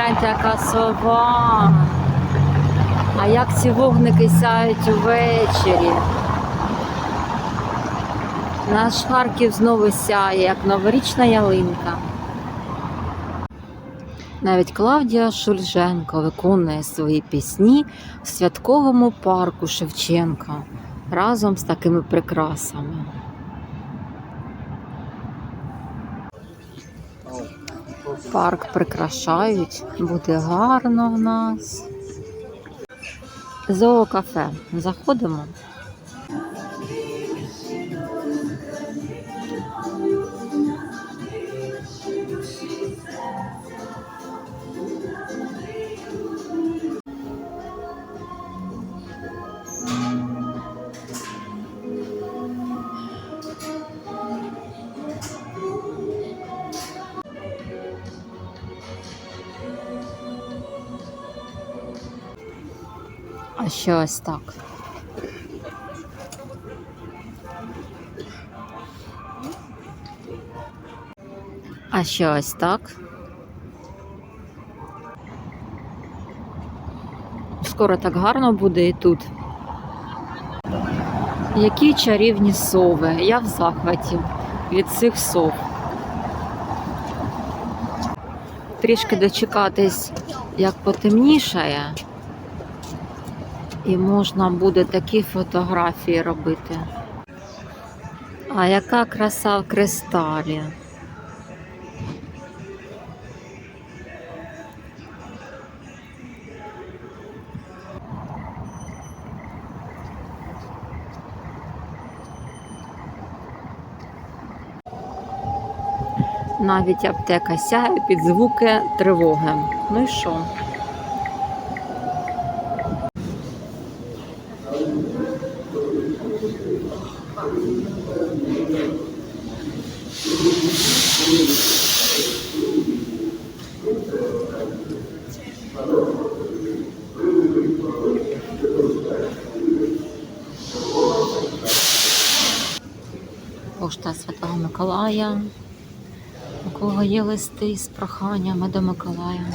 гляньте, яка сова. А як ці вогники сяють увечері. Наш Харків знову сяє, як новорічна ялинка. Навіть Клавдія Шульженко виконує свої пісні в святковому парку Шевченка разом з такими прикрасами. Парк прикрашають, буде гарно в нас. Зоокафе. Заходимо. А ще ось так. А ще ось так. Скоро так гарно буде і тут. Які чарівні сови. Я в захваті від цих сов. Трішки дочекатись, як потемнішає. І можна буде такі фотографії робити. А яка краса в кристалі. Навіть аптека сяє під звуки тривоги. Ну і що? Пошта Святого Миколая. У кого є листи з проханнями до Миколая.